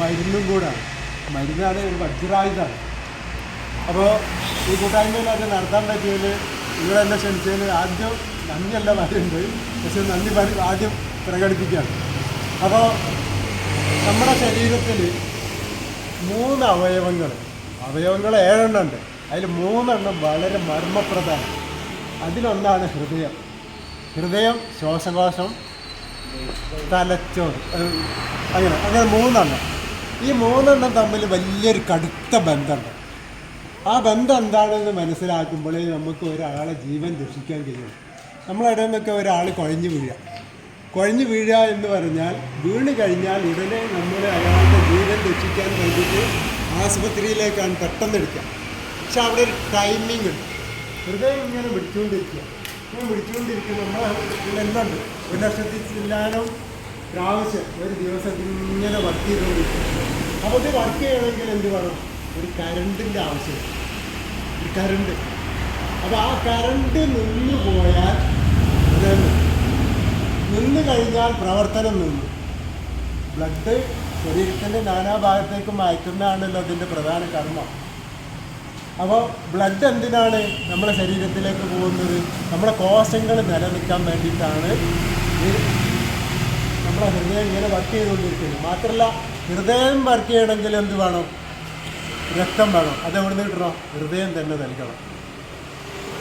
മരുന്നും കൂടാണ് മരുന്നാണ് ഒരു വജ്രായുധമാണ് അപ്പോൾ ഈ കൂട്ടായ്മയിലൊക്കെ നടത്താൻ പറ്റിയതിൽ നിങ്ങളെന്നെ ക്ഷണിച്ചതിന് ആദ്യം നന്ദിയല്ല പറയുന്നത്. പക്ഷെ നന്ദി ആദ്യം പ്രകടിപ്പിക്കുകയാണ്. അപ്പോൾ നമ്മുടെ ശരീരത്തിൽ മൂന്ന് അവയവങ്ങൾ അവയവങ്ങൾ ഏഴെണ്ണം ഉണ്ട് അതിൽ മൂന്നെണ്ണം വളരെ മർമ്മപ്രധാനം. അതിലൊന്നാണ് ഹൃദയം. ഹൃദയം ശ്വാസകോശം തലച്ചോറ്. അങ്ങനെ അങ്ങനെ മൂന്നെണ്ണം. ഈ മൂന്നെണ്ണം തമ്മിൽ വലിയൊരു കടുത്ത ബന്ധമുണ്ട്. ആ ബന്ധം എന്താണെന്ന് മനസ്സിലാക്കുമ്പോഴേ നമുക്ക് ഒരാളെ ജീവൻ രക്ഷിക്കാൻ കഴിയും. നമ്മളിടയിൽ നിന്നൊക്കെ ഒരാൾ കുഴഞ്ഞു വീഴുക. കുഴഞ്ഞു വീഴുക എന്ന് പറഞ്ഞാൽ വീണ് കഴിഞ്ഞാൽ ഉടനെ നമ്മൾ അയാളുടെ ജീവൻ രക്ഷിക്കാൻ വേണ്ടിയിട്ട് ആശുപത്രിയിലേക്കാണ് പെട്ടെന്ന് എടുക്കുക. പക്ഷെ അവിടെ ഒരു ടൈമിംഗ് ഉണ്ട്. ഹൃദയം ഇങ്ങനെ പിടിച്ചുകൊണ്ടിരിക്കുക ഇങ്ങനെ പിടിച്ചുകൊണ്ടിരിക്കുക നമ്മൾ എന്തുണ്ട്? ഒരു ലക്ഷത്തി ചില്ലാനം പ്രാവശ്യം ഒരു ദിവസം ഇങ്ങനെ വർക്ക് ചെയ്തുകൊണ്ടിരിക്കും. അപ്പോൾ ഇത് വർക്ക് ചെയ്യണമെങ്കിൽ എന്ത് വേണം ഒരു കരണ്ടിന്റെ ആവശ്യം. ഒരു കരണ്ട്. അപ്പോൾ ആ കരണ്ട് നിന്ന് പോയാൽ നിന്നു. കഴിഞ്ഞാൽ പ്രവർത്തനം നിന്നു. ബ്ലഡ് ശരീരത്തിന്റെ നാനാഭാഗത്തേക്കും അയക്കുന്നതാണല്ലോ അതിന്റെ പ്രധാന കർമ്മം. അപ്പോൾ ബ്ലഡ് എന്തിനാണ് നമ്മുടെ ശരീരത്തിലേക്ക് പോകുന്നത്? നമ്മുടെ കോശങ്ങൾ നിലനിൽക്കാൻ വേണ്ടിയിട്ടാണ് നമ്മുടെ ഹൃദയം ഇങ്ങനെ വർക്ക് ചെയ്തുകൊണ്ടിരിക്കുന്നു. മാത്രമല്ല ഹൃദയം വർക്ക് ചെയ്യണമെങ്കിൽ എന്ത് വേണം? രക്തം വേണം. അത് എവിടെ നിന്ന് കിട്ടണം? ഹൃദയം തന്നെ നൽകണം.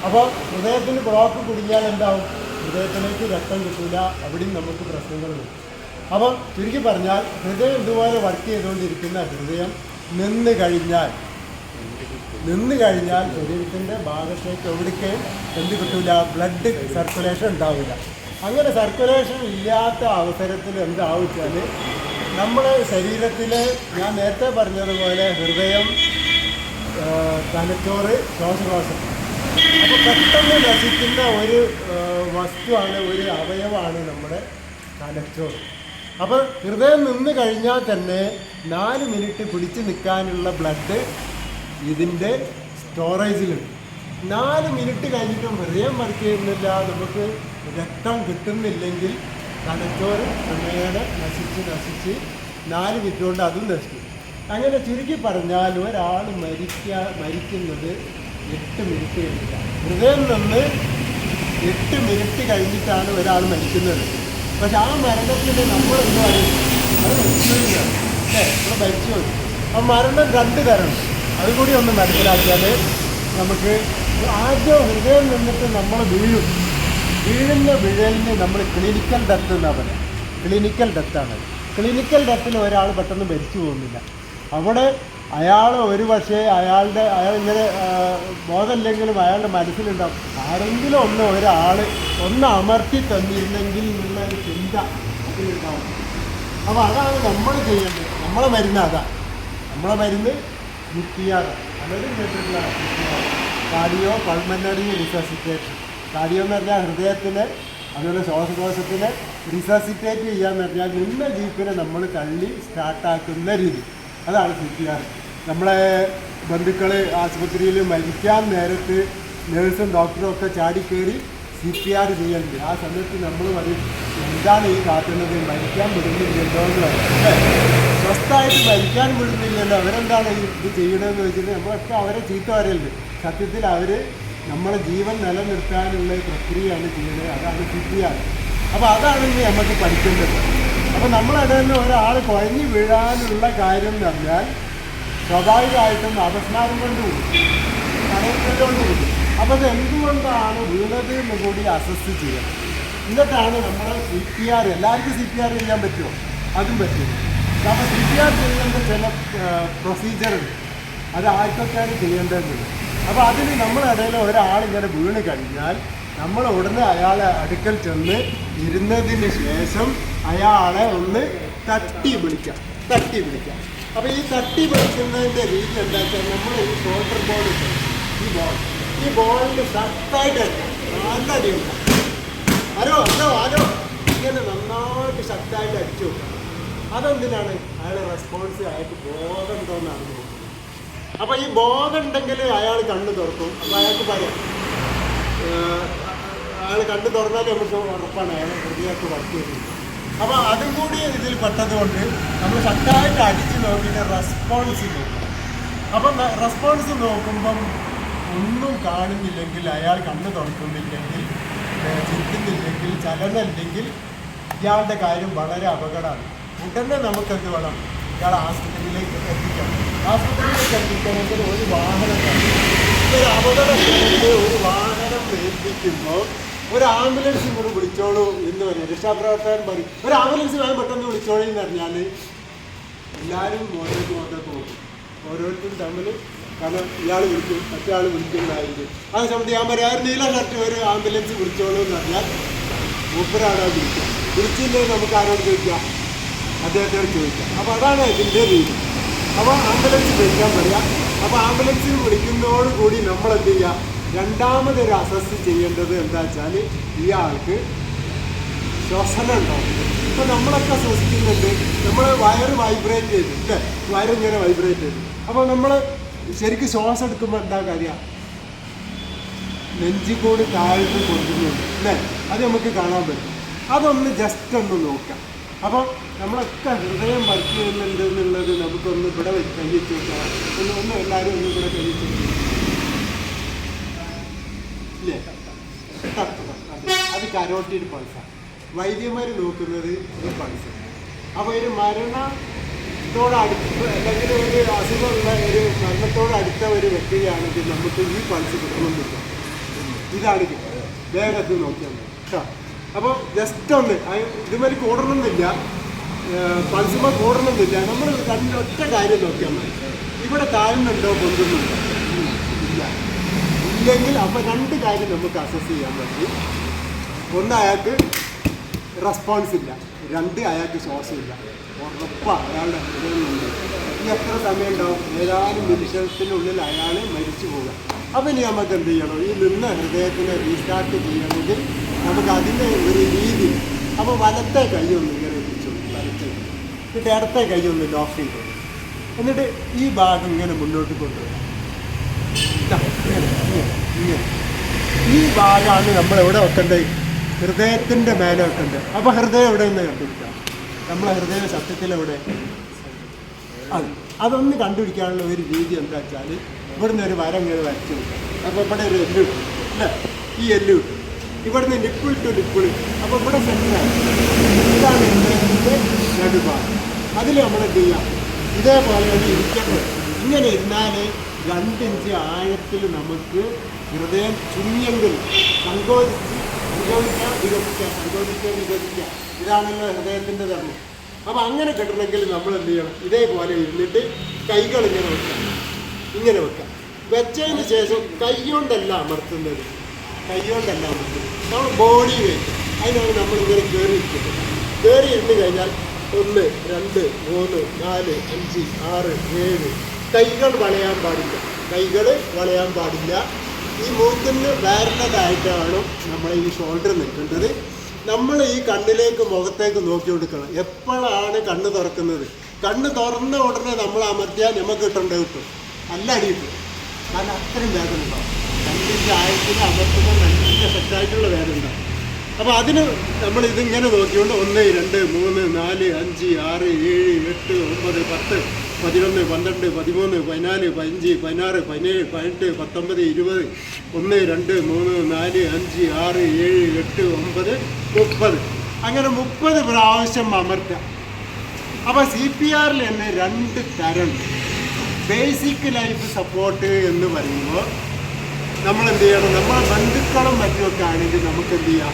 അപ്പോൾ ഹൃദയത്തിന് ബ്ലോക്ക് കുടുങ്ങിയാൽ എന്താവും? ഹൃദയത്തിലേക്ക് രക്തം കിട്ടില്ല അവിടെയും നമുക്ക് പ്രശ്നങ്ങൾ വരും അപ്പം ചുരുക്കി പറഞ്ഞാൽ ഹൃദയം ഇതുപോലെ വർക്ക് ചെയ്തുകൊണ്ടിരിക്കുന്ന ഹൃദയം നിന്ന് കഴിഞ്ഞാൽ നിന്ന് കഴിഞ്ഞാൽ ശരീരത്തിന്റെ ഭാഗത്തേക്ക് എവിടേക്കും എന്ത് കിട്ടില്ല ബ്ലഡ് സർക്കുലേഷൻ ഉണ്ടാവില്ല. അങ്ങനെ സർക്കുലേഷൻ ഇല്ലാത്ത അവസരത്തിൽ എന്താവുച്ചാൽ നമ്മുടെ ശരീരത്തിൽ ഞാൻ നേരത്തെ പറഞ്ഞതുപോലെ ഹൃദയം തലച്ചോറ് ശ്വാസകോശം അപ്പോൾ പെട്ടെന്ന് നശിക്കുന്ന ഒരു വസ്തുവാണ് ഒരു അവയവമാണ് നമ്മുടെ തലച്ചോറ്. അപ്പോൾ ഹൃദയം നിന്ന് കഴിഞ്ഞാൽ തന്നെ നാല് മിനിറ്റ് പിടിച്ചു നിൽക്കാനുള്ള ബ്ലഡ് ഇതിന്റെ സ്റ്റോറേജിലുണ്ട് നാല് മിനിറ്റ് കഴിഞ്ഞിട്ടും ഹൃദയം വർക്ക് ചെയ്യുന്നില്ല. നമുക്ക് രക്തം കിട്ടുന്നില്ലെങ്കിൽ തലച്ചോറ് ക്രമേണ നശിച്ച് നശിച്ച് നാല് വിറ്റുകൊണ്ട് കൊണ്ട് അതും നശിക്കും. അങ്ങനെ ചുരുക്കി പറഞ്ഞാൽ ഒരാൾ മരിക്കാ മരിക്കുന്നത് എട്ട് മിനിറ്റ് കഴിഞ്ഞിട്ടാണ്. ഹൃദയം നിന്ന് എട്ട് മിനിറ്റ് കഴിഞ്ഞിട്ടാണ് ഒരാൾ മരിക്കുന്നത്. പക്ഷെ ആ മരണത്തിന് നമ്മൾ എന്ത് പറയും? അത് അല്ലേ? മരിച്ചു പോയി ആ മരണം രണ്ട് തരമുണ്ട് അതുകൂടി ഒന്ന് മനസ്സിലാക്കിയാൽ നമുക്ക് ആദ്യം ഹൃദയം നിന്നിട്ട് നമ്മൾ വീഴും. വീഴുന്ന വിഴലിന് നമ്മൾ ക്ലിനിക്കൽ ഡെത്ത് എന്നാണ് പറയുക ക്ലിനിക്കൽ ഡെത്താണ് ക്ലിനിക്കൽ ഡെത്തിൽ ഒരാൾ പെട്ടെന്ന് മരിച്ചു പോകുന്നില്ല. അവിടെ അയാൾ ഒരു പക്ഷേ അയാളുടെ അയാൾ ഇങ്ങനെ ബോധമില്ലെങ്കിലും അയാളുടെ മനസ്സിലുണ്ടാവും. ആരെങ്കിലും ഒന്ന് ഒരാൾ ഒന്ന് അമർത്തി തന്നിരുന്നെങ്കിൽ എന്നുള്ള ഒരു ചിന്ത അപ്പോൾ അതാണ് നമ്മൾ ചെയ്യേണ്ടത്. നമ്മളെ മരുന്ന് അതാണ് നമ്മളെ മരുന്ന് യു പി ആർ പലരും കേട്ടിട്ടുള്ള കാർഡിയോ പൾമനറി കാർഡിയോ എന്ന് പറഞ്ഞാൽ ഹൃദയത്തിന് അതുപോലെ ശ്വാസകോശത്തിന് റിസസിറ്റേറ്റ് ചെയ്യാന്ന് പറഞ്ഞാൽ നിന്ന ജീപ്പിനെ നമ്മൾ തള്ളി സ്റ്റാർട്ടാക്കുന്ന രീതി. അതാണ് സി പി ആർ നമ്മളെ ബന്ധുക്കൾ ആശുപത്രിയിൽ മരിക്കാൻ നേരത്ത് നേഴ്സും ഡോക്ടറും ഒക്കെ ചാടിക്കയറി സി പി ആർ ചെയ്യലുണ്ട് ആ സമയത്ത് നമ്മൾ പറയും എന്താണ് ഈ കാട്ടുന്നത്? മരിക്കാൻ വിടുന്നില്ലല്ലോ എന്ന് പറയും? സ്വസ്ഥമായിട്ട് മരിക്കാൻ വിടുന്നില്ലല്ലോ. അവരെന്താണ് ഇത് ചെയ്യണമെന്ന് വെച്ചിട്ട് നമ്മളൊക്കെ അവരെ ചീത്ത പറയലുണ്ട്. സത്യത്തിൽ അവർ നമ്മളെ ജീവൻ നിലനിർത്താനുള്ള പ്രക്രിയയാണ് ചെയ്യുന്നത്. അതാണ് സി അപ്പോൾ അതാണ് ഇനി നമുക്ക് പഠിക്കേണ്ടത്. അപ്പോൾ നമ്മളിടയിൽ നിന്ന് ഒരാൾ കുഴഞ്ഞു വീഴാനുള്ള കാര്യം എന്ന് പറഞ്ഞാൽ സ്വാഭാവികമായിട്ടും അപസ്മാരം കൊണ്ട് വീഴും അപ്പോൾ അത് എന്തുകൊണ്ടാണ് വീണത് എന്ന് കൂടി അസസ് ചെയ്യണം എന്നിട്ടാണ് നമ്മൾ സി പി ആർ എല്ലാവർക്കും സി പി ആർ ചെയ്യാൻ പറ്റുമോ? അതും പറ്റും. അപ്പോൾ സി പി ആർ ചെയ്യേണ്ട ചില പ്രൊസീജിയർ ഉണ്ട്. അത് ആർക്കൊക്കെയാണ് ചെയ്യേണ്ടതെന്നുള്ളത് അപ്പോൾ അതിന് നമ്മളിടയിൽ ഒരാളിങ്ങനെ വീണ് കഴിഞ്ഞാൽ നമ്മൾ ഉടനെ അയാളെ അടുക്കൽ ചെന്ന് ഇരുന്നതിന് ശേഷം അയാളെ ഒന്ന് തട്ടി വിളിക്കാം. തട്ടി വിളിക്കാം. അപ്പോൾ ഈ തട്ടി വിളിക്കുന്നതിന്റെ രീതി എന്താ വെച്ചാൽ നമ്മൾ ഈ ഷോൾഡർ ബോൾ ഈ ബോൾ ഈ ബോളിന് ശക്തമായിട്ട്. നല്ല അടിയുണ്ട് ആരോ ഹലോ ഹലോ ഇങ്ങനെ നന്നായിട്ട് ശക്തമായിട്ട് അടിച്ചു അതെന്തിനാണ്? അയാളെ റെസ്പോൺസ് ആയിട്ട് ബോധം തോന്നാണ് അപ്പോൾ ഈ ബോധം ഉണ്ടെങ്കിൽ അയാൾ കണ്ണു തുറക്കും. അപ്പൊ അയാൾക്ക് പറയാം. അയാൾ കണ്ണു തുറന്നാൽ നമുക്ക് ഉറപ്പാണ്. അയാൾ ഹൃദയത്ത് വർക്ക് ചെയ്യുന്നത്. അപ്പൊ അതും കൂടി ഇതിൽ പെട്ടതുകൊണ്ട് നമ്മൾ ശക്തമായിട്ട് അടിച്ചു നോക്കിയിട്ട് റെസ്പോൺസ് നോക്കും. അപ്പം റെസ്പോൺസ് നോക്കുമ്പം ഒന്നും കാണുന്നില്ലെങ്കിൽ അയാൾ കണ്ണു തുറക്കുന്നില്ലെങ്കിൽ ചിന്തിക്കുന്നില്ലെങ്കിൽ ചലനമില്ലെങ്കിൽ ഇയാളുടെ കാര്യം വളരെ അപകടമാണ്. ഉടനെ നമുക്കെന്ത് വേണം? ഇയാൾ ആശുപത്രിയിലേക്ക് എത്തിക്കണം. ആശുപത്രിയിലേക്ക് എത്തിക്കണമെങ്കിൽ ഒരു വാഹനം. ഒരു അപകടത്തിൽ ഒരു വാഹനം ഏൽപ്പിക്കുമ്പോൾ ഒരു ആംബുലൻസ് കൂടെ വിളിച്ചോളൂ എന്ന് പറയും രക്ഷാപ്രവർത്തകൻ പറയും. ഒരു ആംബുലൻസ് വേണം പെട്ടെന്ന് വിളിച്ചോളൂ എന്ന് പറഞ്ഞാൽ എല്ലാവരും ഓരോരുത്തർ ഓരോരുത്തർ പോകും ഓരോരുത്തരും തമ്മിൽ കാരണം ഇയാൾ വിളിക്കും മറ്റേ ആൾ വിളിക്കുന്നതായിരിക്കും. ആ സമയത്ത് ഞാൻ പറയാം "ആ ഒരു നീല ഷർട്ട് ഒരു ആംബുലൻസ് വിളിച്ചോളൂ എന്ന് പറഞ്ഞാൽ മൂപ്പരാണ് വിളിക്കുക വിളിച്ചില്ലെങ്കിൽ നമുക്ക് ആരോട് ചോദിക്കാം? അദ്ദേഹത്തോട് ചോദിക്കാം. അപ്പോൾ അതാണ് ഇതിന്റെ രീതി. അപ്പോൾ ആംബുലൻസ് വിളിക്കാൻ പറയാം. അപ്പോൾ ആംബുലൻസിൽ വിളിക്കുന്നതോടുകൂടി നമ്മൾ എന്ത് ചെയ്യുക രണ്ടാമതൊരു അസസ് ചെയ്യേണ്ടത് എന്താ വെച്ചാൽ ഇയാൾക്ക് ശ്വസനം ഉണ്ടാവും. ഇപ്പം നമ്മളൊക്കെ ശ്വസിക്കുന്നുണ്ട് നമ്മൾ വയറ് വൈബ്രേറ്റ് ചെയ്തു. അല്ലേ? വയറിങ്ങനെ വൈബ്രേറ്റ് ചെയ്തു. അപ്പോൾ നമ്മൾ ശരിക്കും ശ്വാസം എടുക്കുമ്പോൾ എന്താ കാര്യം? നെഞ്ചിക്കോട് താഴ്ത്ത് കൊടുക്കുന്നുണ്ട് അല്ലേ? അത് നമുക്ക് കാണാൻ പറ്റും. അതൊന്ന് ജസ്റ്റ് ഒന്ന് നോക്കാം. അപ്പോൾ നമ്മളൊക്കെ ഹൃദയം വർക്ക് ചെയ്യുന്നുണ്ട് എന്നുള്ളത് നമുക്കൊന്ന് ഇവിടെ കഴിച്ചു നോക്കാം ഒന്ന് ഒന്ന് എല്ലാവരും ഒന്ന് ഇവിടെ കഴിച്ചു. അതെ. കരോട്ടിയുടെ പൾസാണ് വൈദ്യന്മാർ നോക്കുന്നത് ഒരു പൾസ. അപ്പോൾ ഒരു മരണത്തോടടുത്ത് അല്ലെങ്കിൽ ഒരു അസുഖമുള്ള ഒരു മരണത്തോടടുത്ത ഒരു വ്യക്തിയാണെങ്കിൽ നമുക്ക് ഈ പൾസ് കിട്ടണമെന്നില്ല ഇതാണ് വേഗത്തിൽ നോക്കിയാൽ മതി. കേട്ടോ അപ്പോൾ ജസ്റ്റ് ഒന്ന് ഇതുമാതിരി കൂടണമെന്നില്ല. പൾസുമ്പോൾ കൂടണമെന്നില്ല. നമ്മൾ രണ്ട് ഒറ്റ കാര്യം നോക്കിയാൽ മതി. ഇവിടെ താഴ്ന്നുണ്ടോ പൊന്തുന്നുണ്ടോ? ഇല്ല. ഇല്ലെങ്കിൽ അപ്പോൾ രണ്ട് കാര്യം നമുക്ക് അസസ് ചെയ്യാൻ പറ്റി. ഒന്ന് അയാൾക്ക് റെസ്പോൺസ് ഇല്ല. രണ്ട് അയാൾക്ക് ശ്വാസമില്ല ഉറപ്പാണ് അയാളുടെ ഹൃദയമുണ്ട് ഇനി എത്ര സമയം ഉണ്ടാവും ഏതാനും നിമിഷത്തിനുള്ളിൽ അയാൾ മരിച്ചു പോകുക അപ്പം ഇനി നമുക്ക് എന്ത് ചെയ്യണം? ഈ നിന്ന് ഹൃദയത്തിനെ റീസ്റ്റാർട്ട് ചെയ്യണമെങ്കിൽ നമുക്ക് അതിന്റെ ഒരു രീതി. അപ്പോൾ വലത്തെ കൈ ഒന്ന് ഇങ്ങനെ പിടിച്ചു വലത്തെ. എന്നിട്ട് ഇടത്തെ കൈ ഒന്ന് ലോക്ക് ചെയ്തു എന്നിട്ട് ഈ ഭാഗം ഇങ്ങനെ മുന്നോട്ട് കൊണ്ടുവരാം. ഈ ഭാഗമാണ് നമ്മൾ എവിടെ വെക്കണ്ടേ? ഹൃദയത്തിന്റെ മേലെ വെക്കേണ്ടത് അപ്പോൾ ഹൃദയം എവിടെ നിന്ന് കണ്ടുപിടിക്കാം. നമ്മളെ ഹൃദയ സത്യത്തിൽ എവിടെ? അത്. അതൊന്ന് കണ്ടുപിടിക്കാനുള്ള ഒരു രീതി എന്താ വെച്ചാൽ ഇവിടുന്ന് ഒരു വരം ഇങ്ങനെ വരച്ചു അപ്പോൾ ഇവിടെ ഒരു എല്ല് കിട്ടും അല്ലേ? ഈ എല്ലു കിട്ടും ഇവിടുന്ന് നിപ്പിൾ ടു നിപ്പിൾ അപ്പോൾ ഇവിടെ സെന്ററാണ് ഇതാണ് എന്റെ അതിൽ നമ്മൾ എന്ത് ചെയ്യാം? ഇതേപോലെ ഒന്ന് ഇരിക്കേണ്ടത് ഇങ്ങനെ ഇരുന്നാൽ രണ്ടിഞ്ച് ആഴത്തിൽ നമുക്ക് ഹൃദയം ചുങ്ങിയെങ്കിൽ സങ്കോചിച്ച് സങ്കോചിക്കാം വികസിക്കാം സങ്കോചിക്കാം വികസിക്കാം. ഇതാണല്ലോ ഹൃദയത്തിന്റെ ധർമ്മം അപ്പോൾ അങ്ങനെ കിട്ടണമെങ്കിൽ നമ്മൾ എന്ത് ചെയ്യണം? ഇതേപോലെ ഇരുന്നിട്ട് കൈകൾ ഇങ്ങനെ വെക്കാം. ഇങ്ങനെ വെക്കാം. വെച്ചതിന് ശേഷം കൈ കൊണ്ടല്ല അമർത്തുന്നത്. കൈ കൊണ്ടല്ല നമ്മൾ ബോഡി വെയിറ്റ് അതിനാണ് നമ്മൾ ഇങ്ങനെ കയറി ഇരിക്കുന്നത് കയറി ഇരുന്ന് കഴിഞ്ഞാൽ ഒന്ന് രണ്ട് മൂന്ന് നാല് അഞ്ച് ആറ് ഏഴ്. കൈകൾ വളയാൻ പാടില്ല. കൈകൾ വളയാൻ പാടില്ല. ഈ മൂക്കിന് വേറെതായിട്ടാണ് നമ്മൾ ഈ ഷോൾഡർ നിൽക്കേണ്ടത്. നമ്മൾ ഈ കണ്ണിലേക്ക് മുഖത്തേക്ക് നോക്കി കൊടുക്കണം എപ്പോഴാണ് കണ്ണ് തുറക്കുന്നത്? കണ്ണ് തുറന്ന ഉടനെ നമ്മൾ അമർത്തിയാൽ നമുക്ക് കിട്ടേണ്ടത് കിട്ടും. അല്ല അടി കിട്ടും കാരണം അത്രയും വേദന ഉണ്ടാവും. കണ്ണിന്റെ ആഴത്തിൽ അമർത്തുമ്പോൾ നല്ല സെറ്റായിട്ടുള്ള വേദന ഉണ്ടാവും അപ്പോൾ അതിന് നമ്മൾ ഇതിങ്ങനെ നോക്കിക്കൊണ്ട് ഒന്ന് രണ്ട് മൂന്ന് നാല് അഞ്ച് ആറ് ഏഴ് എട്ട് ഒമ്പത് പത്ത് പതിനൊന്ന് പന്ത്രണ്ട് പതിമൂന്ന് പതിനാല് പതിനഞ്ച് പതിനാറ് പതിനേഴ് പതിനെട്ട് പത്തൊമ്പത് ഇരുപത് ഒന്ന് രണ്ട് മൂന്ന് നാല് അഞ്ച് ആറ് ഏഴ് എട്ട് ഒമ്പത് മുപ്പത്. അങ്ങനെ മുപ്പത് പ്രാവശ്യം അമർത്തുക. അപ്പോൾ സി പി ആറിൽ തന്നെ രണ്ട് തരം. ബേസിക് ലൈഫ് സപ്പോർട്ട് എന്ന് പറയുമ്പോൾ നമ്മൾ എന്ത് ചെയ്യണം നമ്മളെ ബന്ധുക്കളും മറ്റുമൊക്കെ ആണെങ്കിൽ നമുക്ക് എന്ത് ചെയ്യാം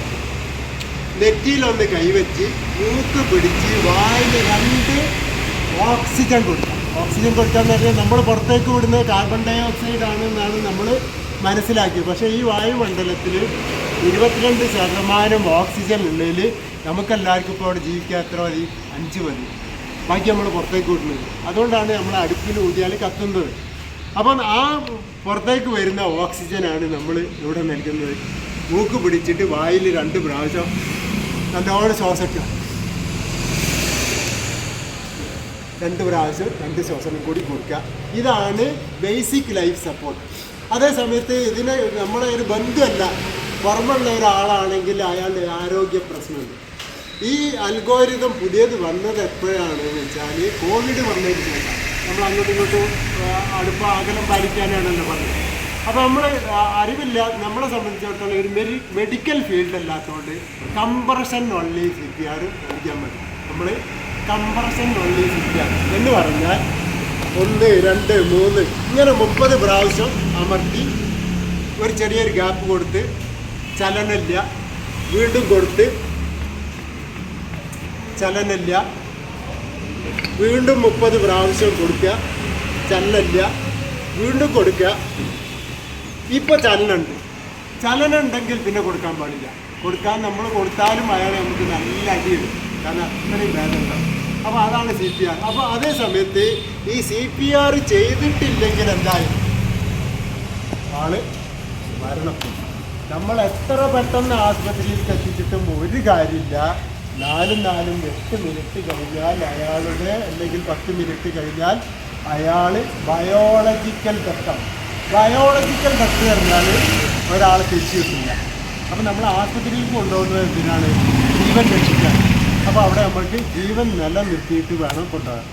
നെറ്റിയിലൊന്ന് കൈവച്ച് മൂക്ക് പിടിച്ച് വായിൽ രണ്ട് ഓക്സിജൻ കൊടുക്കാം. ഓക്സിജൻ കൊടുക്കാന്ന് പറഞ്ഞാൽ നമ്മൾ പുറത്തേക്ക് വിടുന്ന കാർബൺ ഡൈ ഓക്സൈഡ് ആണ് എന്നാണ് നമ്മൾ മനസ്സിലാക്കിയത്. പക്ഷേ ഈ വായുമണ്ഡലത്തിൽ ഇരുപത്തിരണ്ട് ശതമാനം ഓക്സിജൻ ഉള്ളതിൽ നമുക്കെല്ലാവർക്കും ഇപ്പോൾ അവിടെ ജീവിക്കാൻ എത്ര മതി? അഞ്ച് മതി. ബാക്കി നമ്മൾ പുറത്തേക്ക് വിടുന്നത്. അതുകൊണ്ടാണ് നമ്മൾ അടുപ്പിൽ ഊതിയാൽ കത്തുന്നത്. അപ്പം ആ പുറത്തേക്ക് വരുന്ന ഓക്സിജനാണ് നമ്മൾ ഇവിടെ നൽകുന്നത്. മൂക്ക് പിടിച്ചിട്ട് വായിൽ രണ്ട് പ്രാവശ്യം നല്ലോണം ശ്വാസിക്കുക രണ്ട് പ്രാവശ്യം രണ്ട് ശ്വാസനം കൂടി കൊടുക്കുക. ഇതാണ് ബേസിക് ലൈഫ് സപ്പോർട്ട്. അതേ സമയത്ത് ഇതിന് നമ്മളെ ഒരു ബന്ധുവല്ല പുറമുള്ള ഒരാളാണെങ്കിൽ അയാളുടെ ആരോഗ്യ പ്രശ്നമുണ്ട്. ഈ അൽഗോരിതം പുതിയത് വന്നത് എപ്പോഴാണെന്ന് വെച്ചാൽ കോവിഡ് വന്നതിന് ശേഷം. നമ്മൾ അങ്ങോട്ടും ഇങ്ങോട്ടും അടുപ്പ അകലം പാലിക്കാനാണല്ലോ പറഞ്ഞത്. അപ്പോൾ നമ്മൾ അറിവില്ല നമ്മളെ സംബന്ധിച്ചിടത്തോളം ഒരു മെരി മെഡിക്കൽ ഫീൽഡ് അല്ലാത്തതുകൊണ്ട് compression only C P R പഠിക്കാൻ മതി. നമ്മൾ compression only C P R എന്ന് പറഞ്ഞാൽ ഒന്ന് രണ്ട് മൂന്ന് ഇങ്ങനെ മുപ്പത് പ്രാവശ്യം അമർത്തി ഒരു ചെറിയൊരു ഗ്യാപ്പ് കൊടുത്ത് ചലനമില്ല വീണ്ടും കൊടുത്ത് ചലനമില്ല വീണ്ടും മുപ്പത് പ്രാവശ്യം കൊടുക്കുക. ചല്ലില്ല. വീണ്ടും കൊടുക്കുക. ഇപ്പോൾ ചലനുണ്ട് ചലനം ഉണ്ടെങ്കിൽ പിന്നെ കൊടുക്കാൻ പാടില്ല. കൊടുക്കാൻ നമ്മൾ കൊടുത്താലും അയാളെ നമുക്ക് നല്ല അടിയിടും. കാരണം അത്രയും ഭേദമുണ്ടാവും അപ്പോൾ അതാണ് സി പി ആർ. അപ്പോൾ അതേ സമയത്ത് ഈ സി പി ആർ ചെയ്തിട്ടില്ലെങ്കിൽ എന്തായാലും ആൾ മരണപ്പെട്ടു. നമ്മൾ എത്ര പെട്ടെന്ന് ആശുപത്രിയിൽ എത്തിച്ചിട്ടും ഒരു കാര്യമില്ല. നാലും നാലും എട്ട് മിനിറ്റ് കഴിഞ്ഞാൽ അയാളുടെ അല്ലെങ്കിൽ പത്ത് മിനിറ്റ് കഴിഞ്ഞാൽ അയാൾ ബയോളജിക്കൽ ഘട്ടം ബയോളജിക്കൽ ഡെത്ത് പറഞ്ഞാൽ ഒരാൾ തിരിച്ചു കിട്ടില്ല അപ്പം നമ്മൾ ആശുപത്രിയിൽ കൊണ്ടുപോകുന്നത് എന്തിനാണ്? ജീവൻ രക്ഷിക്കാൻ. അപ്പോൾ അവിടെ നമ്മൾക്ക് ജീവൻ നിലനിർത്തിയിട്ട് വേണം കൊണ്ടുപോകാൻ.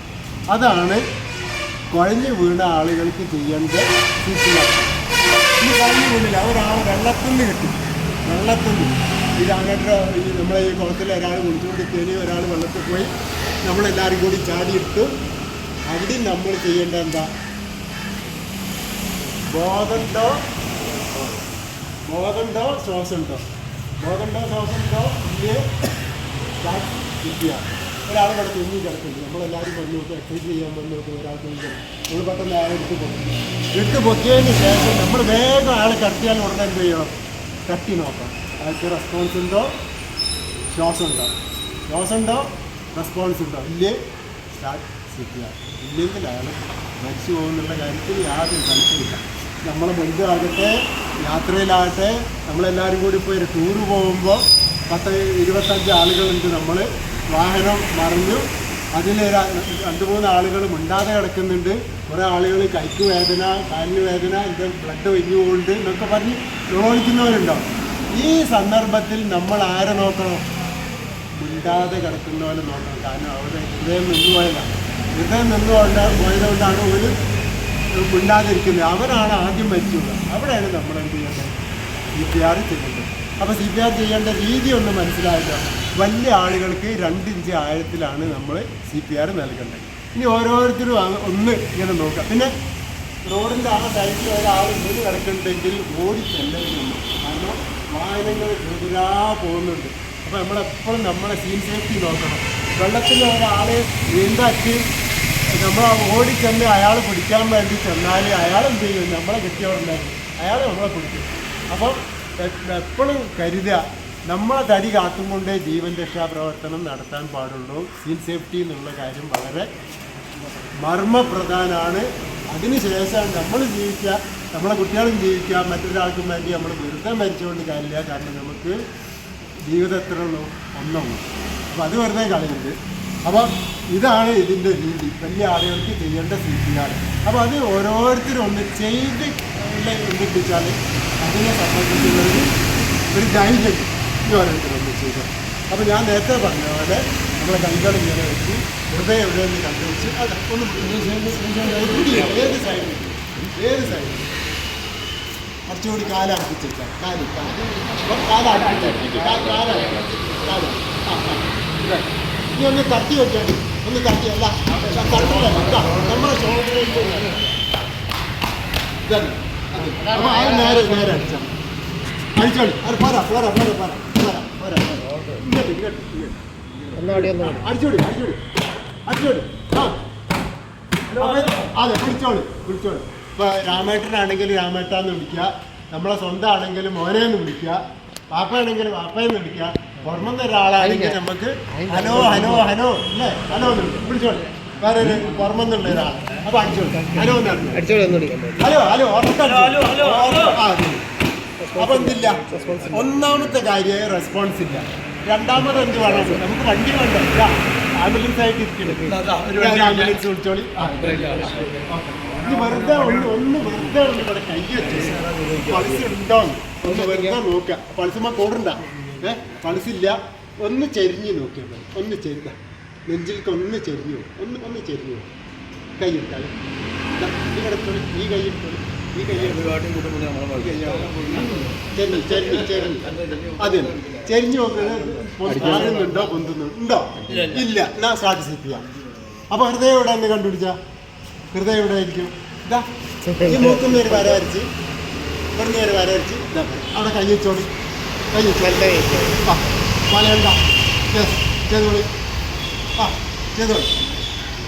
അതാണ് കുഴഞ്ഞു വീണ ആളുകൾക്ക് ചെയ്യേണ്ട സൂചന ഈ കുഴഞ്ഞു വീണില്ല. ഒരാൾ വെള്ളത്തിൽ നിന്ന് കിട്ടി. വെള്ളത്തിൽ നിന്ന് ഈ ഈ നമ്മളെ ഈ കുളത്തിൽ ഒരാൾ കുളിച്ചുകൊണ്ട് തേനി ഒരാൾ വെള്ളത്തിൽ പോയി നമ്മളെല്ലാവരും കൂടി ചാടിയിട്ടു അവിടെ നമ്മൾ ചെയ്യേണ്ട എന്താ? ബോധമുണ്ടോ ബോധമുണ്ടോ ശ്വാസമുണ്ടോ ബോധമുണ്ടോ ശ്വാസമുണ്ടോ ഇല്ലേ? കിട്ടിയ. ഒരാൾ ഇവിടെ തുങ്ങി കിടക്കുന്നു. നമ്മളെല്ലാവരും വന്നു നോക്കും എക്സസൈസ് ചെയ്യാൻ വന്നു നോക്കും ഒരാൾ കിടക്കും നമ്മൾ പെട്ടെന്ന് ആളെ എടുത്ത് പൊക്കി. എടുത്ത് പൊക്കിയതിന് ശേഷം നമ്മൾ വേഗം ആളെ കടത്തിയാൽ ഉടനെ എന്ത് ചെയ്യണം? കട്ടി നോക്കാം അയാൾക്ക് റെസ്പോൺസ് ഉണ്ടോ? ശ്വാസം ഉണ്ടോ? ശ്വാസം ഉണ്ടോ? റെസ്പോൺസ് ഉണ്ടോ? ഇല്ലേ? സ്റ്റാർട്ട് ഇല്ലെങ്കിൽ അയാൾ മരിച്ചു പോകുന്നുള്ള കാര്യത്തിൽ യാതൊരു സംശയമില്ല നമ്മളെ ബന്ധുവാകട്ടെ യാത്രയിലാകട്ടെ നമ്മളെല്ലാവരും കൂടി ഇപ്പോൾ ഒരു ടൂറ് പോകുമ്പോൾ പത്ത് ഇരുപത്തഞ്ച് ആളുകളുണ്ട് നമ്മൾ വാഹനം മറിഞ്ഞു. അതിൽ രണ്ട് മൂന്ന് ആളുകൾ മിണ്ടാതെ കിടക്കുന്നുണ്ട്. കുറേ ആളുകൾ കൈക്ക് വേദന കാലിന് വേദന ഇത് ബ്ലഡ് ഒഴിഞ്ഞു പോകുന്നുണ്ട് എന്നൊക്കെ പറഞ്ഞ് ചോദിക്കുന്നവരുണ്ടാവും ഈ സന്ദർഭത്തിൽ നമ്മൾ ആരെ നോക്കണം? മിണ്ടാതെ കിടക്കുന്നവരെ നോക്കണം. കാരണം അവിടെ ഹൃദയം നിന്നുപോയതാണ് ഹൃദയം നിന്നുകൊണ്ട് പോയതുകൊണ്ടാണ് ഒരു മിണ്ടാതിരിക്കുന്നത്. അവരാണ് ആദ്യം മരിച്ചത്. അവിടെയാണ് നമ്മൾ എന്ത് ചെയ്യേണ്ടത്? സി പി ആർ ചെയ്യേണ്ടത്. അപ്പോൾ സി പി ആർ ചെയ്യേണ്ട രീതി ഒന്ന് മനസ്സിലായിട്ടോ വലിയ ആളുകൾക്ക് രണ്ട് ഇഞ്ച് ആഴത്തിലാണ് നമ്മൾ സി പി ആർ നൽകേണ്ടത്. ഇനി ഓരോരുത്തരും ഒന്ന് ഇങ്ങനെ നോക്കാം പിന്നെ റോഡിന്റെ ആ സൈഡിൽ ഒരാൾ ഇന്ന് കിടക്കുന്നുണ്ടെങ്കിൽ ഓടി ചെല്ലരുത് കാരണം വാഹനങ്ങൾ എതിരാ പോകുന്നുണ്ട്. അപ്പോൾ നമ്മളെപ്പോഴും നമ്മളെ സീൻ സേഫ്റ്റി നോക്കണം. വെള്ളത്തിൽ ഒരാൾ നീന്താക്കി നമ്മൾ ഓടി ചെന്ന് അയാൾ പിടിക്കാൻ വേണ്ടി ചെന്നാൽ അയാൾ എന്ത് ചെയ്യും? നമ്മളെ കിട്ടിയവരുണ്ടായിരുന്നു അയാൾ നമ്മളെ പിടിക്കും. അപ്പം എപ്പോഴും കരുതുക നമ്മളെ തടി കാത്തുകൊണ്ടേ ജീവൻ രക്ഷാപ്രവർത്തനം നടത്താൻ പാടുള്ളൂ. സീൻ സേഫ്റ്റി എന്നുള്ള കാര്യം വളരെ മർമ്മപ്രധാനാണ്. അതിനുശേഷം നമ്മൾ ജീവിക്കുക നമ്മളെ കുട്ടികളും ജീവിക്കുക മറ്റൊരാൾക്കും വേണ്ടി നമ്മൾ വെറുതെ മരിച്ചുകൊണ്ട് കാര്യമില്ല. കാരണം നമുക്ക് ജീവിതം എത്ര ഉള്ളൂ? ഒന്നുള്ളൂ അപ്പോൾ അത് വെറുതെ കളയുന്നത് അപ്പം ഇതാണ് ഇതിന്റെ രീതി. വലിയ ആളുകൾക്ക് ചെയ്യേണ്ട സി പി ആർ അപ്പോൾ അത് ഓരോരുത്തരും ഒന്ന് ചെയ്ത് എന്തിച്ചാൽ അതിനെ സംബന്ധിച്ചുള്ളൊരു ഒരു ധൈര്യം ഈ ഓരോരുത്തരും ഒന്ന് ചെയ്തു അപ്പോൾ ഞാൻ നേരത്തെ പറഞ്ഞ പോലെ നമ്മളെ കൈകൾ ഇങ്ങനെ വെച്ച് വെറുതെ എവിടെ നിന്ന് കണ്ടുവച്ച് അത് ഒന്ന് ഏത് സൈഡിൽ ഏത് സൈഡിൽ കുറച്ചുകൂടി കാലടപ്പിച്ചിട്ട്. കാൽ കാൽ. കാലടപ്പിച്ചിട്ട്. ഇനി ഒന്ന് തട്ടി വെക്കാൻ ഒന്ന് തട്ടി അല്ല. തട്ടില്ല നമ്മുടെ ആ നേരെ നേരെ അടിച്ചാൽ അടിച്ചോളി അത് പോരാ പോരാ പോരാ പോരാ പോരാ പോരാ. ഇങ്ങോട്ട് ഇങ്ങോട്ട് ഇങ്ങോട്ട്. രാമേട്ട അടിച്ചോടി അടിച്ചോടി അടിച്ചോടി ആ. അപ്പൊ അതെ വിളിച്ചോളി വിളിച്ചോളി. ഇപ്പൊ രാമേട്ടനാണെങ്കിൽ രാമേട്ടാന്ന് വിളിക്കുക. നമ്മളെ സ്വന്തം ആണെങ്കിൽ മോനെന്ന് വിളിക്കുക. പാപ്പയാണെങ്കിൽ പാപ്പയെന്ന് വിളിക്കുക. പുറമെന്ന് ഒരാളാണെങ്കിൽ നമുക്ക് ഹലോ ഹലോ ഹലോ ഇല്ലേ ഹലോ എന്ന് വിളിക്കും. വിളിച്ചോളി. വേറെ ഒരു പുറമെന്നുള്ള ഒരാൾ അപ്പൊ അടിച്ചോളി ഹലോ എന്ന് അടിച്ചോളി ഹലോ ഹലോ ഉറക്കം ആ, അപ്പൊ എന്തില്ല? ഒന്നാമത്തെ കാര്യം റെസ്പോൺസ് ഇല്ല. രണ്ടാമത് എന്ത് വേണം? നമുക്ക് വണ്ടി വേണ്ട. ആംബുലൻസ് ആയിട്ട് വെറുതെ ഒന്ന് ഒന്ന് വെറുതെ ഒന്ന് ഇവിടെ കൈ വെച്ചു പൾസ് ഉണ്ടോ ഒന്ന് വെറുതെ നോക്കുക. പൾസുമ്മ കൂടണ്ട. ഏ പൾസ് ഇല്ല. ഒന്ന് ചെരിഞ്ഞ് നോക്കിയാൽ ഒന്ന് ചെരുത നെഞ്ചിലേക്ക് ഒന്ന് ചെരിഞ്ഞു ഒന്ന് ഒന്ന് ചെരിഞ്ഞു. കൈ എടുത്താൽ ഈ കിടത്തോളി ഈ കൈ ഇട്ടോളി ഈ കൈ എടുത്തോളി. ചെരിഞ്ഞ് ചെരിഞ്ഞ് ചെരിഞ്ഞ് അതെ ചെരിഞ്ഞ് നോക്കുന്നത് കാണുന്നുണ്ടോ പൊന്തുന്നുണ്ടോ ഇല്ല എന്നാ സ്റ്റാർട്ട് സെറ്റ് ചെയ്യാം അപ്പൊ ഹൃദയം എവിടെ എന്ന് കണ്ടുപിടിച്ച? ഹൃദയം എവിടെ ആയിരിക്കും? ഇതാ. ഈ മൂക്കുന്ന ഒരു വര വരച്ച്. ഇവിടുന്ന് ഒരു വര വരച്ച്. ഇതാ. അവിടെ കൈ വെച്ചോളി. കൈ വെച്ചോളി. ആ. യെസ് ചെയ്തോളി. ആ. ചെയ്തോളി.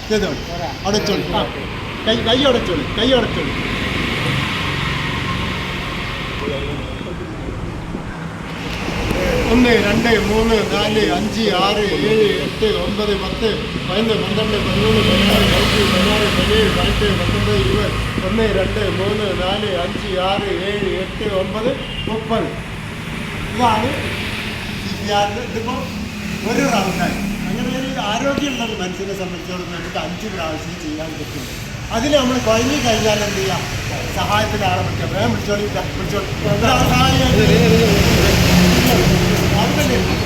ചെയ്തോളി. ആ. കൈ കൈ അടച്ചോളി കൈ അടച്ചോളി ഒന്ന് രണ്ട് മൂന്ന് നാല് അഞ്ച് ആറ് ഏഴ് എട്ട് ഒമ്പത് പത്ത് പതിനൊന്ന് പന്ത്രണ്ട് പതിമൂന്ന് പതിനാറ് പതിനഞ്ച് പതിനാറ് പതിനേഴ് പതിനെട്ട് പത്തൊമ്പത് ഇരുപത് ഒന്ന് രണ്ട് മൂന്ന് നാല് അഞ്ച് ആറ് ഏഴ് എട്ട് ഒമ്പത് മുപ്പത്. ഇതാണ് ഇതിപ്പോൾ ഒരു റൗണ്ടായി. അങ്ങനെ ഒരു ആരോഗ്യമുള്ള ഒരു മനുഷ്യനെ സംബന്ധിച്ചോളം നമുക്ക് അഞ്ച് പ്രാവശ്യം ചെയ്യാൻ പറ്റും. അതിൽ നമ്മൾ കുഴങ്ങി കഴിഞ്ഞാൽ എന്ത് ചെയ്യാം? സഹായത്തിന് ആളെ വിളിക്കാം വേഗം വിളിച്ചോളി വിളിച്ചോളി ഒരാൾ അതല്ലേ?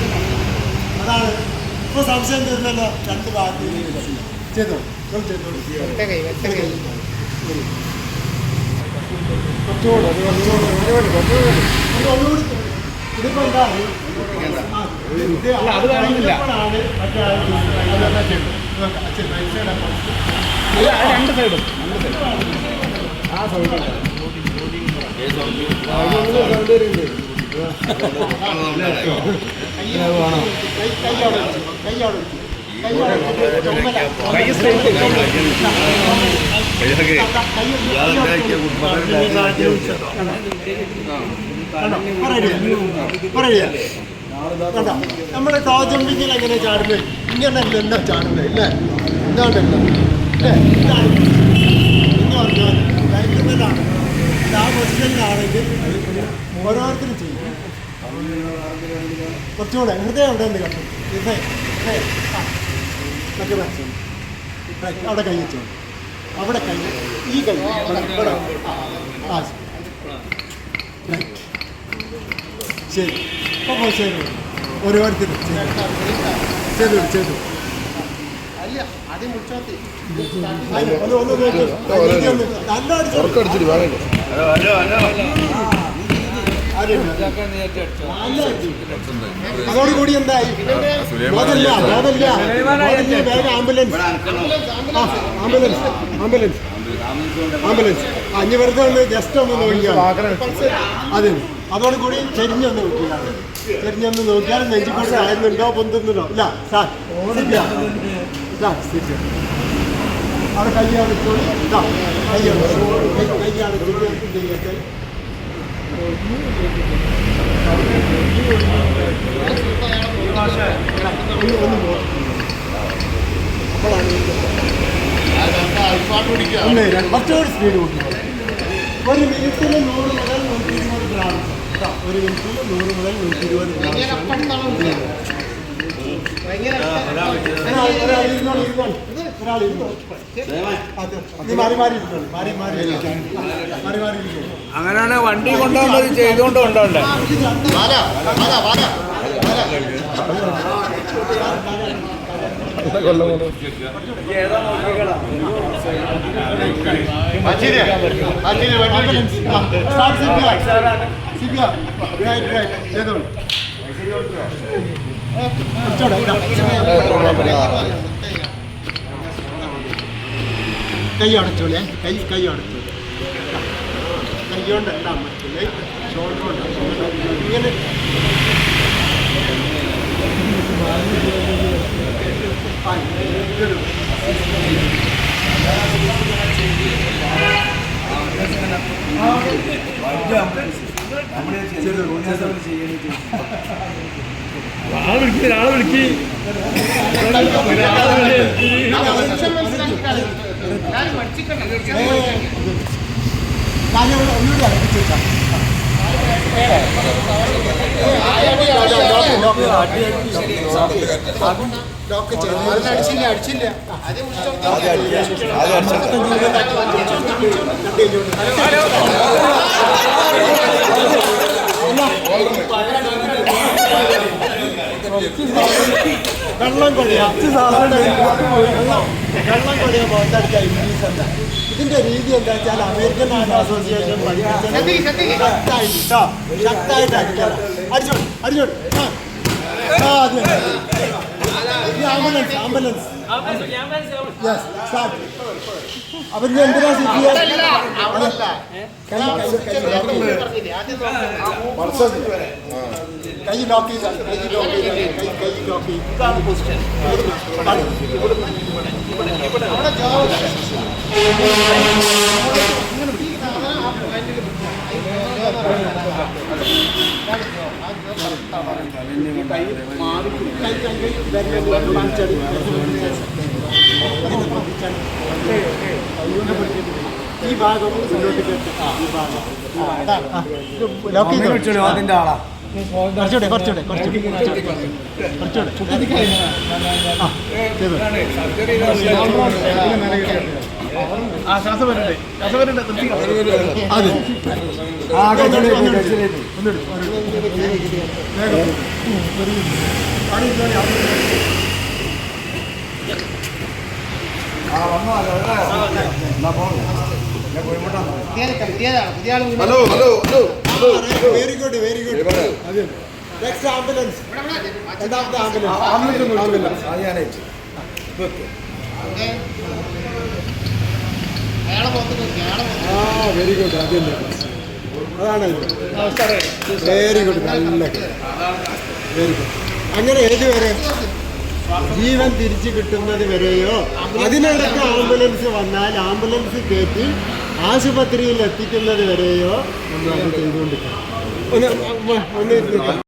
അതാണ്. ഇപ്പൊ സംശയം തീർന്നല്ലോ. രണ്ട് ഭാഗത്ത് ചെയ്തോ? ചെയ്തോളൂ കുറച്ചുകൂടെ. ഒന്നുകൂടി ഇതിപ്പോ എന്താ? ആ, ഇത് അത് കാണുന്നില്ല. മറ്റേ രണ്ട് first. രണ്ട് സൈഡും ആ സൈഡ് കൈ കൈ നമ്മുടെ ടോ ജമ്പിങ്ങിൽ എങ്ങനെ ചാടുന്നത് ഇങ്ങനെ എന്താ ചാടുന്നത് അല്ലേ ഇതാണ്ടല്ലോ അല്ലേ ഇതാണ് ഇത് ആ പൊസിഷനിലാണെങ്കിൽ ഓരോരുത്തരും ചെയ്യും. കുറച്ചുകൂടെ ഹൃദയം അവിടെ ഉണ്ട് കണ്ടു മറ്റേ. അവിടെ കൈ വെച്ചോ. അവിടെ കൈ ഈ കൈ. ഇവിടെ. ആ. ശരി. അപ്പോൾ ശരി. ഓരോരുത്തരും ചെയ്തു. ചെയ്തു ചെയ്തു. അയ്യോ, ഒന്ന് ഒന്ന് നല്ല ഒന്ന് നല്ല അടിച്ചോ. അതോടുകൂടി എന്തായി? ബോധമില്ല ബോധമില്ല വേഗം ആംബുലൻസ് ആംബുലൻസ് ആംബുലൻസ് ആംബുലൻസ് ആ വെറുതെ ഒന്ന് ജസ്റ്റ് ഒന്ന് നോക്കിയാൽ അതെ അതോടുകൂടി ചെരിഞ്ഞൊന്ന് നോക്കിയാൽ ചെരിഞ്ഞൊന്ന് നോക്കിയാൽ നെഞ്ചി കൂടി ആയിരുന്നുണ്ടോ പൊന്തുന്നുണ്ടോ ഇല്ല സാർ ഇല്ല സാർ അവിടെ കൈ അടച്ചോളി ഇതാ കൈ അടച്ചോളി കൈ കൈ അടച്ചോളി എന്ത് ചെയ്യട്ടെ ഒന്ന് ഒന്ന് നോക്ക്. അപ്പോഴാണ് ഒന്ന് രണ്ട് കുറച്ചുകൂടി സ്പീഡ് കൂട്ടി. ഒരു മിനിറ്റിൽ നൂറ് മുതൽ നൂറ്റി ഇരുപത് ഗ്രാം. ഒരു മിനിറ്റിൽ നൂറ് മുതൽ നൂറ്റി ഇരുപത് ഗ്രാം. അങ്ങനെയാണ് വണ്ടി കൊണ്ടുപോകുന്നത് ചെയ്തുകൊണ്ട് കൊണ്ടുപോകണ്ടേ? കൈ അടച്ചോളേ കൈ കൈ അടച്ചോളൂ കൈ കൊണ്ടല്ല മറ്റേ ഷോൾഡർ കൊണ്ട് ഇങ്ങനെ ആ, ഇതൊരു ആളെ വിളിക്ക് ആളെ വിളിക്ക് ഞാൻ ഒന്നുകൂടി അടുപ്പിച്ചേക്കാം ലോക്ക് ചെയ്തു അടിച്ചില്ല അടിച്ചില്ല. വെള്ളം കൊടിയ വെള്ളം കൊടിയ ബോട്ടടിക്കുക ഇംഗ്ലീഷ് എന്താ ഇതിന്റെ രീതി എന്താ വെച്ചാൽ അമേരിക്കൻ നാട് അസോസിയേഷൻ കേട്ടോ ശക്തായിട്ട് അടിക്കണം അടിച്ചോട് അടിച്ചോട് ആ. അത് ആംബുലൻസ് ആംബുലൻസ് യെസ് സ്റ്റാർട്ട് ഇനി എന്തിനാ കൈ ലോക്ക് ചെയ്താൽ കൈ ലോക്ക് ചെയ്താൽ കൈ കൈ ലോക്ക് ചെയ്ത് ഇതാണ് പൊസിഷൻ കൈ കൈ കൈ വിരലുകൾ കാണിച്ചടി അതിനെ പിടിച്ചാൽ കൈകൊണ്ട് പിടിച്ചിട്ട് ഈ ഭാഗം മുന്നോട്ട് ഈ ഭാഗം ലോക്ക് ചെയ്തോ അതിന്റെ ആളാ കുറച്ചുകൂടെ കുറച്ചുകൂടെ കുറച്ചുകൂടെ കുറച്ചുകൂടെ കുറച്ചുകൂടെ ആ ശ്വാസം വരണ്ടേ ശ്വാസം കോഴിമുട്ടാണ് hello hello hello hello very good very good അതെ നെക്സ്റ്റ് ആംബുലൻസ് രണ്ടാമത്തെ ആംബുലൻസ് ആംബുലൻസ് അത് ഞാനേ വെരി ഗുഡ് അതല്ലേ അതാണ് വെരി ഗുഡ് നല്ല വെരി ഗുഡ് അങ്ങനെ ഏത് വരെ? ജീവൻ തിരിച്ചു കിട്ടുന്നത് വരെയോ? അതിനിടയ്ക്ക് ആംബുലൻസ് വന്നാൽ ആംബുലൻസ് കയറ്റി ആശുപത്രിയിൽ എത്തിക്കുന്നത് വരെയോ നമ്മൾ അത് ചെയ്തുകൊണ്ടിരിക്കണം. ഒന്ന് ഒന്ന്.